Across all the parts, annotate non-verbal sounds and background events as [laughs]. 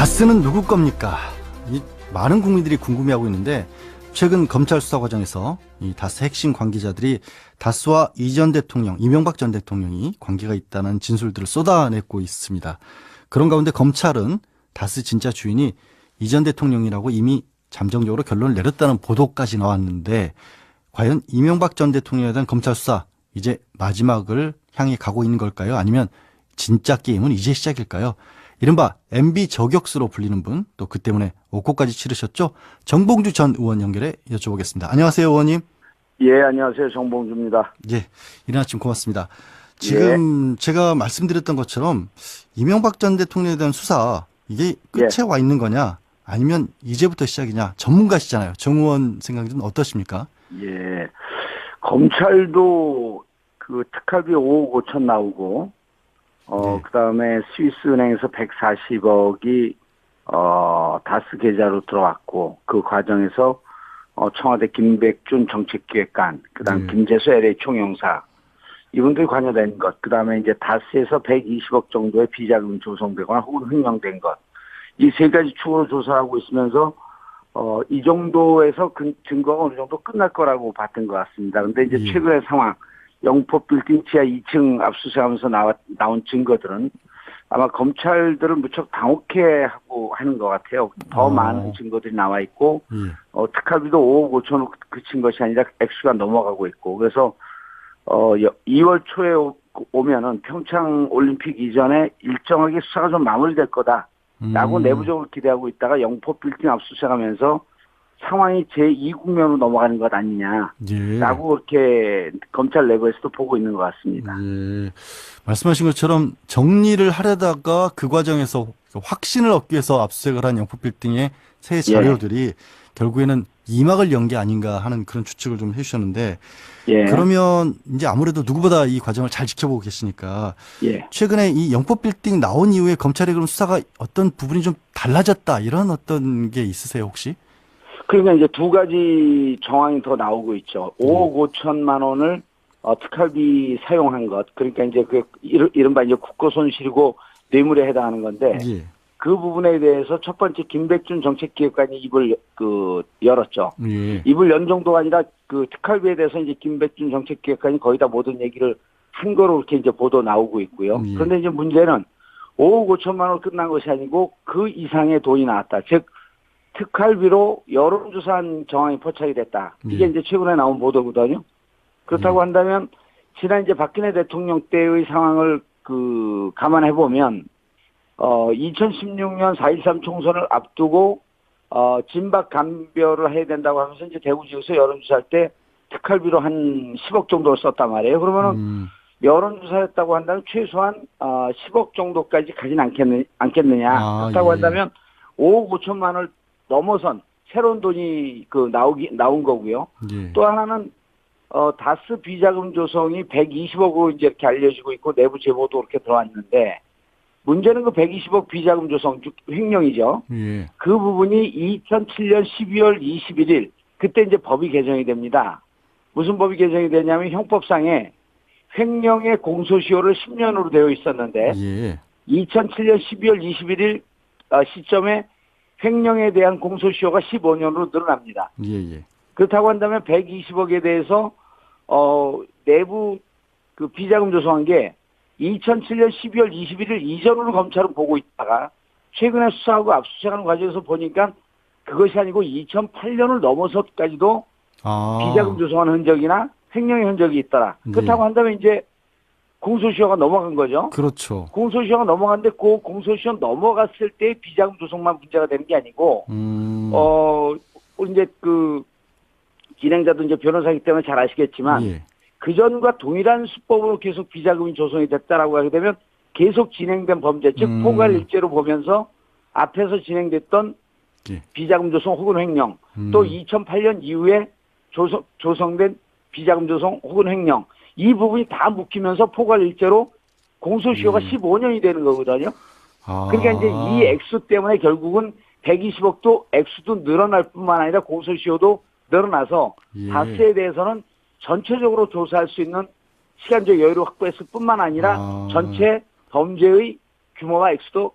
다스는 누구 겁니까? 이 많은 국민들이 궁금해하고 있는데 최근 검찰 수사 과정에서 이 다스 핵심 관계자들이 다스와 이 전 대통령, 이명박 전 대통령이 관계가 있다는 진술들을 쏟아내고 있습니다. 그런 가운데 검찰은 다스 진짜 주인이 이 전 대통령이라고 이미 잠정적으로 결론을 내렸다는 보도까지 나왔는데 과연 이명박 전 대통령에 대한 검찰 수사 이제 마지막을 향해 가고 있는 걸까요? 아니면 진짜 게임은 이제 시작일까요? 이른바 MB 저격수로 불리는 분, 또 그 때문에 옥고까지 치르셨죠? 정봉주 전 의원 연결해 여쭤보겠습니다. 안녕하세요, 의원님. 예, 안녕하세요. 정봉주입니다. 예, 이른 아침 고맙습니다. 지금 제가 말씀드렸던 것처럼 이명박 전 대통령에 대한 수사 이게 끝에 와 있는 거냐, 아니면 이제부터 시작이냐, 전문가시잖아요. 정 의원 생각은 어떠십니까? 예. 검찰도 그 특활비 5억 5천 나오고, 어, 네. 그 다음에 스위스은행에서 140억이, 어, 다스 계좌로 들어왔고, 그 과정에서, 어, 청와대 김백준 정책기획관, 그 다음 네. 김재수 LA 총영사, 이분들이 관여된 것, 그 다음에 이제 다스에서 120억 정도의 비자금 조성되거나 혹은 횡령된 것, 이 세 가지 축으로 조사하고 있으면서, 어, 이 정도에서 근- 증거가 어느 정도 끝날 거라고 봤던 것 같습니다. 근데 이제 예. 최근의 상황, 영포 빌딩 지하 2층 압수수색하면서 나와, 나온 증거들은 아마 검찰들을 무척 당혹해 하고 하는 것 같아요. 더 어. 많은 증거들이 나와 있고, 예. 어, 특활비도 5억 5천으로 그친 것이 아니라 액수가 넘어가고 있고, 그래서, 어, 2월 초에 오- 오면은 평창 올림픽 이전에 일정하게 수사가 좀 마무리될 거다. 라고 음. 내부적으로 기대하고 있다가 영포 빌딩 압수수색하면서 상황이 제2국면으로 넘어가는 것 아니냐라고 예. 그렇게 검찰 내부에서도 보고 있는 것 같습니다. 예. 말씀하신 것처럼 정리를 하려다가 그 과정에서 확신을 얻기 위해서 압수수색을 한 영포빌딩의 새 자료들이 결국에는 이막을 연 게 아닌가 하는 그런 추측을 좀 해주셨는데 예, 그러면 이제 아무래도 누구보다 이 과정을 잘 지켜보고 계시니까 예, 최근에 이 영포빌딩 나온 이후에 검찰의 그럼 수사가 어떤 부분이 좀 달라졌다 이런 어떤 게 있으세요 혹시? 그러니까 이제 두 가지 정황이 더 나오고 있죠. 5억 5천만 원을 어, 특활비 사용한 것, 그러니까 이제 그 이른- 이른바 이제 국고 손실이고 뇌물에 해당하는 건데 예. 그 부분에 대해서 첫 번째 김백준 정책기획관이 입을 그 열었죠. 예. 입을 연 정도가 아니라 그 특활비에 대해서 이제 김백준 정책기획관이 거의 다 모든 얘기를 한 거로 이렇게 이제 보도 나오고 있고요. 예. 그런데 이제 문제는 5억 5천만 원 끝난 것이 아니고 그 이상의 돈이 나왔다. 즉 특활비로 여론조사한 정황이 포착이 됐다. 이게 예. 이제 최근에 나온 보도거든요. 그렇다고 한다면 지난 이제 박근혜 대통령 때의 상황을 그 감안해 보면 어 2016년 4.13 총선을 앞두고 어 진박 감별을 해야 된다고 하면서 이제 대구지에서 여론조사할 때 특활비로 한 10억 정도를 썼단 말이에요. 그러면은 음. 여론조사였다고 한다면 최소한 어 10억 정도까지 가진 않겠느, 않겠느냐. 아, 그렇다고 예. 한다면 5억 5천만 원을 넘어선 새로운 돈이 그 나오기 나온 거고요. 예. 또 하나는 어 다스 비자금 조성이 120억으로 이제 이렇게 알려지고 있고 내부 제보도 그렇게 들어왔는데 문제는 그 120억 비자금 조성 즉 횡령이죠. 예. 그 부분이 2007년 12월 21일 그때 이제 법이 개정이 됩니다. 무슨 법이 개정이 되냐면 형법상에 횡령의 공소시효를 10년으로 되어 있었는데 예. 2007년 12월 21일 어, 시점에 횡령에 대한 공소시효가 15년으로 늘어납니다. 예. 예. 그렇다고 한다면 120억에 대해서 어 내부 그 비자금 조성한 게 2007년 12월 21일 이전으로 검찰은 보고 있다가 최근에 수사하고 압수수색하는 과정에서 보니까 그것이 아니고 2008년을 넘어서까지도 아. 비자금 조성한 흔적이나 횡령의 흔적이 있더라. 네. 그렇다고 한다면 이제 공소시효가 넘어간 거죠. 그렇죠. 공소시효가 넘어갔는데 그 공소시효 넘어갔을 때 비자금 조성만 문제가 되는 게 아니고 음. 어 이제 그 진행자도 이제 변호사이기 때문에 잘 아시겠지만 예. 그 전과 동일한 수법으로 계속 비자금이 조성이 됐다라고 하게 되면 계속 진행된 범죄 즉 음. 포괄 일죄로 보면서 앞에서 진행됐던 예. 비자금 조성 혹은 횡령 음. 또 2008년 이후에 조성, 조성된 비자금 조성 혹은 횡령 이 부분이 다 묶이면서 포괄 일죄로 공소시효가 음. 15년이 되는 거거든요. 아. 그러니까 이제 이 액수 때문에 결국은 120억도 액수도 늘어날 뿐만 아니라 공소시효도 늘어나서 예. 다스에 대해서는 전체적으로 조사할 수 있는 시간적 여유를 확보했을 뿐만 아니라 아. 전체 범죄의 규모와 액수도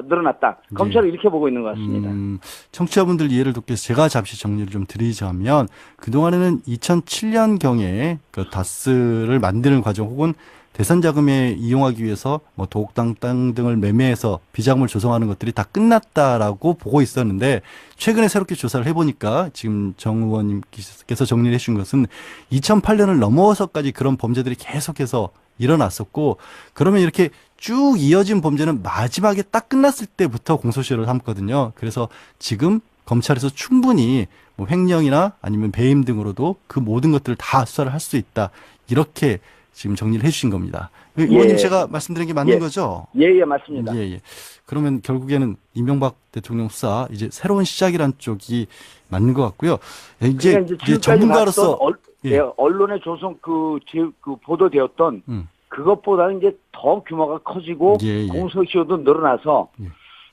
늘어났다. 예. 검찰은 이렇게 보고 있는 것 같습니다. 음, 청취자분들 이해를 돕기 위해서 제가 잠시 정리를 좀 드리자면 그동안에는 2007년경에 그 다스를 만드는 과정 혹은 대선 자금에 이용하기 위해서 뭐 도곡당 땅 등을 매매해서 비자금을 조성하는 것들이 다 끝났다라고 보고 있었는데 최근에 새롭게 조사를 해보니까 지금 정 의원님께서 정리를 해주신 것은 2008년을 넘어서까지 그런 범죄들이 계속해서 일어났었고 그러면 이렇게 쭉 이어진 범죄는 마지막에 딱 끝났을 때부터 공소시효를 삼거든요. 그래서 지금 검찰에서 충분히 뭐 횡령이나 아니면 배임 등으로도 그 모든 것들을 다 수사를 할 수 있다. 이렇게 지금 정리를 해주신 겁니다. 예. 의원님 제가 말씀드린 게 맞는 예. 거죠? 예, 예, 맞습니다. 예, 예. 그러면 결국에는 이명박 대통령 수사 이제 새로운 시작이란 쪽이 맞는 것 같고요. 예, 이제, 그러니까 이제 지금까지 전문가로서 얼, 예. 예, 언론에 조선 그, 지- 그 보도되었던 음. 그것보다는 이제 더 규모가 커지고 예, 예. 공소시효도 늘어나서 예.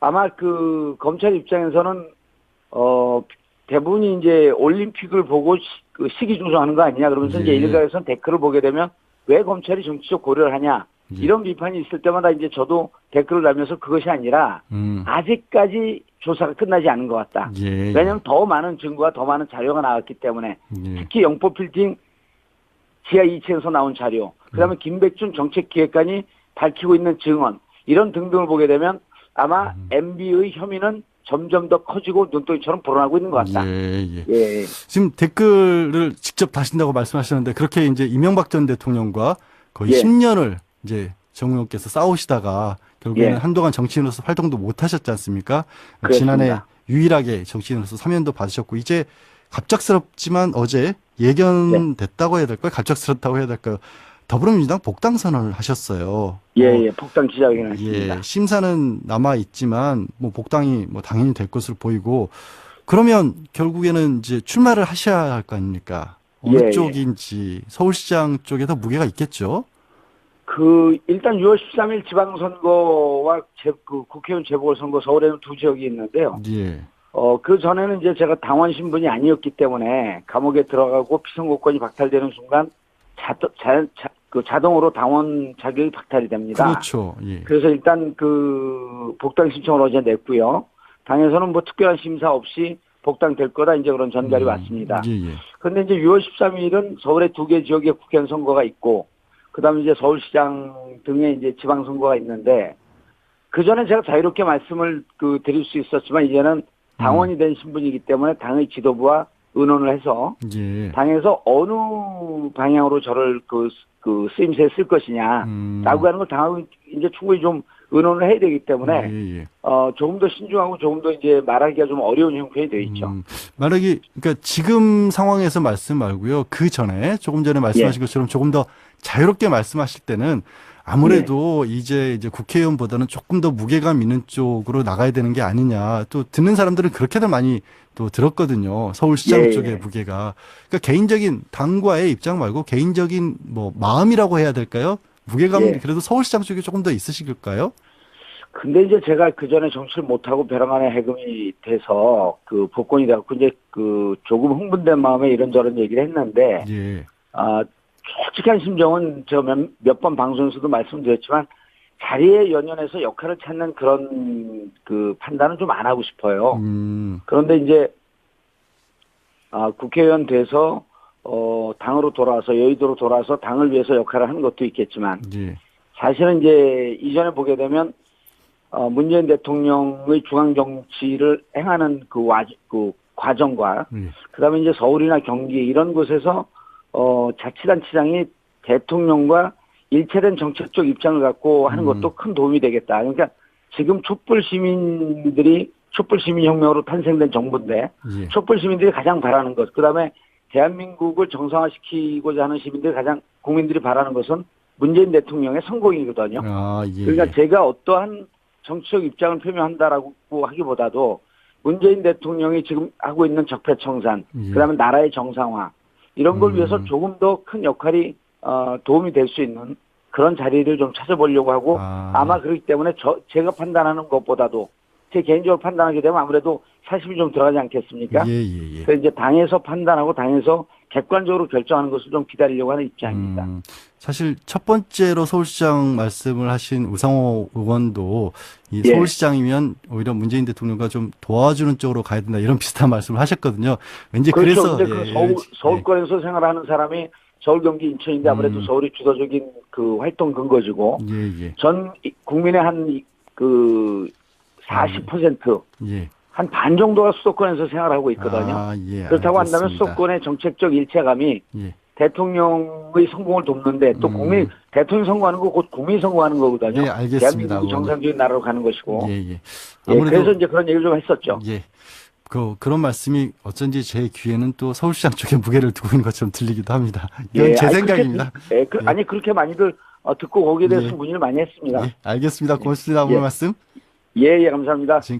아마 그 검찰 입장에서는 어 대부분이 이제 올림픽을 보고 시, 그 시기 조정하는 거 아니냐 그러면서 예. 이제 일각에서는 댓글을 보게 되면 왜 검찰이 정치적 고려를 하냐 예. 이런 비판이 있을 때마다 이제 저도 댓글을 달면서 그것이 아니라 음. 아직까지 조사가 끝나지 않은 것 같다. 예. 왜냐하면 더 많은 증거와 더 많은 자료가 나왔기 때문에 예. 특히 영포 빌딩 지하 2층에서 나온 자료, 그다음에 김백준 정책기획관이 밝히고 있는 증언 이런 등등을 보게 되면 아마 MB의 혐의는 점점 더 커지고 눈덩이처럼 불어나고 있는 것 같다. 예, 예. 예, 지금 댓글을 직접 다신다고 말씀하셨는데 그렇게 이제 이명박 전 대통령과 거의 예. 10년을 이제 정 의원께서 싸우시다가 결국에는 예. 한동안 정치인으로서 활동도 못 하셨지 않습니까? 그렇습니다. 지난해 유일하게 정치인으로서 사면도 받으셨고 이제 갑작스럽지만 어제 예견됐다고 해야 될까요? 갑작스럽다고 해야 될까요? 더불어민주당 복당 선언을 하셨어요. 예, 어, 예, 복당 기자회견을 했습니다. 예, 심사는 남아 있지만 뭐 복당이 뭐 당연히 될 것으로 보이고 그러면 결국에는 이제 출마를 하셔야 할 거 아닙니까? 어느 예, 예. 쪽인지 서울시장 쪽에 더 무게가 있겠죠. 그 일단 6월 13일 지방선거와 재, 그 국회의원 재보궐선거 서울에는 두 지역이 있는데요. 예. 어, 그 전에는 이제 제가 당원 신분이 아니었기 때문에 감옥에 들어가고 피선거권이 박탈되는 순간 자, 자, 자, 그 자동으로 당원 자격이 박탈이 됩니다. 그렇죠. 예. 그래서 일단 그 복당 신청을 어제 냈고요. 당에서는 뭐 특별한 심사 없이 복당될 거다 이제 그런 전갈이 음, 왔습니다. 예, 예. 그런데 이제 6월 13일은 서울의 두 개 지역에 국회의원 선거가 있고, 그 다음에 이제 서울시장 등의 이제 지방 선거가 있는데, 그 전에 제가 자유롭게 말씀을 그 드릴 수 있었지만, 이제는 당원이 된 신분이기 때문에 당의 지도부와 의논을 해서, 예. 당에서 어느 방향으로 저를 그, 그 쓰임새에 쓸 것이냐, 음. 라고 하는 걸 당하고 이제 충분히 좀 의논을 해야 되기 때문에, 예, 예. 어, 조금 더 신중하고 조금 더 이제 말하기가 좀 어려운 형편이 되어 있죠. 음, 만약에 그러니까 지금 상황에서 말씀 말고요. 그 전에 조금 전에 말씀하신 예. 것처럼 조금 더 자유롭게 말씀하실 때는 아무래도 이제 이제 국회의원보다는 조금 더 무게감 있는 쪽으로 나가야 되는 게 아니냐. 또 듣는 사람들은 그렇게들 많이 또 들었거든요. 서울시장 예, 쪽의 예. 무게가. 그러니까 개인적인 당과의 입장 말고 개인적인 뭐 마음이라고 해야 될까요? 무게감은 예. 그래도 서울시장 쪽에 조금 더 있으실까요? 근데 이제 제가 그 전에 정치를 못하고 벼랑간에 해금이 돼서 그 복권이 돼갖고 이제 그 조금 흥분된 마음에 이런저런 얘기를 했는데, 예. 아, 솔직한 심정은 저 몇 번 방송에서도 말씀드렸지만 자리에 연연해서 역할을 찾는 그런 그 판단은 좀 안 하고 싶어요. 음. 그런데 이제 아, 국회의원 돼서 어, 당으로 돌아와서 여의도로 돌아와서 당을 위해서 역할을 하는 것도 있겠지만 예. 사실은 이제 이전에 보게 되면 어, 문재인 대통령의 중앙 정치를 행하는 그, 와, 그 과정과 예. 그다음에 이제 서울이나 경기 이런 곳에서 어, 자치단체장이 대통령과 일체된 정책적 입장을 갖고 하는 음. 것도 큰 도움이 되겠다. 그러니까 지금 촛불 시민들이 촛불 시민 혁명으로 탄생된 정부인데 예. 촛불 시민들이 가장 바라는 것, 그 다음에 대한민국을 정상화시키고자 하는 시민들이 가장 국민들이 바라는 것은 문재인 대통령의 성공이거든요. 아, 예. 그러니까 제가 어떠한 정치적 입장을 표명한다라고 하기보다도 문재인 대통령이 지금 하고 있는 적폐청산, 예. 그다음에 나라의 정상화 이런 걸 음. 위해서 조금 더 큰 역할이 어, 도움이 될 수 있는 그런 자리를 좀 찾아보려고 하고 아. 아마 그렇기 때문에 저 제가 판단하는 것보다도 제 개인적으로 판단하게 되면 아무래도 사심이 좀 들어가지 않겠습니까? 예, 예, 예. 그래서 이제 당에서 판단하고 당에서 객관적으로 결정하는 것을 좀 기다리려고 하는 입장입니다. 음, 사실 첫 번째로 서울시장 말씀을 하신 우상호 의원도 이 예. 서울시장이면 오히려 문재인 대통령과 좀 도와주는 쪽으로 가야 된다 이런 [laughs] 비슷한 말씀을 하셨거든요. 왠지 그렇죠. 그래서 그 예, 서울, 예, 서울권에서 생활하는 사람이 서울, 경기, 인천인데 아무래도 음. 서울이 주도적인 그 활동 근거지고 예, 예, 전 이- 국민의 한그 40%, 예. 한반 정도가 수도권에서 생활하고 있거든요. 아, 예, 그렇다고 한다면 알겠습니다. 수도권의 정책적 일체감이 예, 대통령의 성공을 돕는데 또 음. 국민 대통령 선거하는 거 곧 국민이 선거하는 거거든요. 예, 알겠습니다. 정상적인 나라로 가는 것이고. 예, 예. 예, 아무래도 그래서 이제 그런 얘기를 좀 했었죠. 예. 그, 그런 말씀이 어쩐지 제 귀에는 또 서울시장 쪽에 무게를 두고 있는 것처럼 들리기도 합니다. 이건 제 아니, 생각입니다. 그렇게, 예, 그- 예. 아니 그렇게 많이들 어, 듣고 거기에 대해서 예. 문의를 많이 했습니다. 예, 알겠습니다. 고맙습니다. 오늘 예. 말씀. 예, 예, 감사합니다. 지금